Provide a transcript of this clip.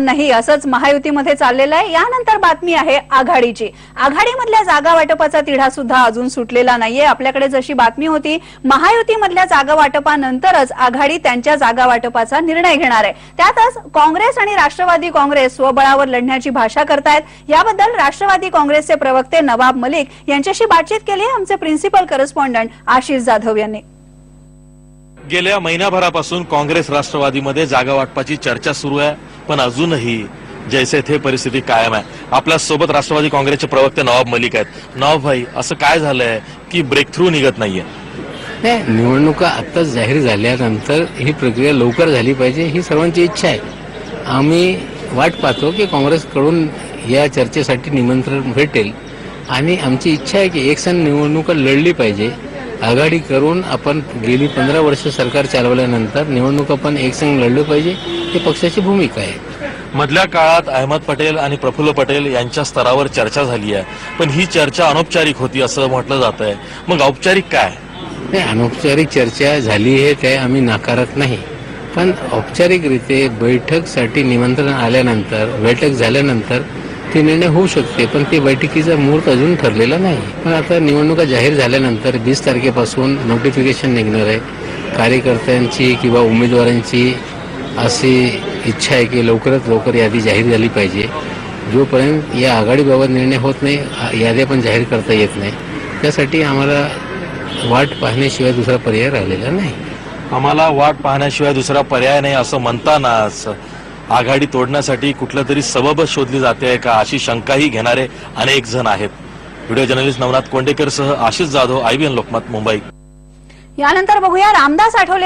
नाही असंच महायुतीमध्ये चाललेलं आहे. यानंतर बातमी आहे आघाडीची. आघाडीमधल्या जागा वाटपाचा तिढा सुद्धा अजून सुटलेला नाहीये. आपल्याकडे जशी बातमी होती महायुतीमधल्या जागा वाटपानंतरच आघाडी त्यांच्या जागा वाटपाचा निर्णय घेणार आहे. त्यातच काँग्रेस आणि राष्ट्रवादी काँग्रेस स्वबळावर लढण्याची भाषा करतायत. याबद्दल राष्ट्रवादी काँग्रेसचे प्रवक्ते नवाब मलिक यांच्याशी बातचीत केली आहे आमचे प्रिन्सिपल करस्पॉन्डंट आशिष जाधव यांनी. गेल्या महिन्याभरापासून काँग्रेस राष्ट्रवादीमध्ये जागा वाटपाची चर्चा सुरू आहे पण अजूनही जैसे थे परिस्थिती कायम आहे. आपल्यासोबत राष्ट्रवादी काँग्रेसचे प्रवक्ते नवाब मलिक आहेत. नवाब भाई असं काय झालंय की ब्रेक थ्रू निघत नाहीये? नाही निवडणुका आत्ताच जाहीर झाल्यानंतर ही प्रक्रिया लवकर झाली पाहिजे ही सर्वांची इच्छा आहे. आम्ही वाट पाहतो की काँग्रेसकडून या चर्चेसाठी निमंत्रण भेटेल. आणि आमची इच्छा आहे की एक सण निवडणुका लढली पाहिजे. आघाडी करून आपण गेली पंधरा वर्ष सरकार चालवल्यानंतर निवडणुका पण एक संघ लढलं पाहिजे ही पक्षाची भूमिका आहे. मधल्या काळात अहमद पटेल आणि प्रफुल्ल पटेल यांच्या स्तरावर चर्चा झाली आहे. पण ही चर्चा अनौपचारिक होती असं म्हटलं जात आहे. मग औपचारिक काय? नाही अनौपचारिक चर्चा झाली आहे ते आम्ही नाकारत नाही. पण औपचारिकरीत्या बैठकसाठी निमंत्रण आल्यानंतर बैठक झाल्यानंतर ते निर्णय होऊ शकते पण ते बैठकीचा मुहूर्त अजून ठरलेला नाही. पण आता निवडणुका जाहीर झाल्यानंतर वीस तारखेपासून नोटिफिकेशन निघणार आहे. कार्यकर्त्यांची किंवा उमेदवारांची अशी इच्छा आहे की लवकरात लवकर यादी जाहीर झाली पाहिजे. जोपर्यंत या आघाडीबाबत निर्णय होत नाही याद्या पण जाहीर करता येत नाही. त्यासाठी आम्हाला वाट पाहण्याशिवाय दुसरा पर्याय राहिलेला नाही. आम्हाला वाट पाहण्याशिवाय दुसरा पर्याय नाही असं म्हणतानाच आघाडी तोडण्यासाठी कुठलं तरी सबब शोधली जाते का अशी शंकाही घेणारे अनेक जण आहेत. व्हिडिओ जर्नलिस्ट नवनाथ कोंडेकर सह आशिष जाधव आयबीएन लोकमत मुंबई. यानंतर बघूया रामदास आठवले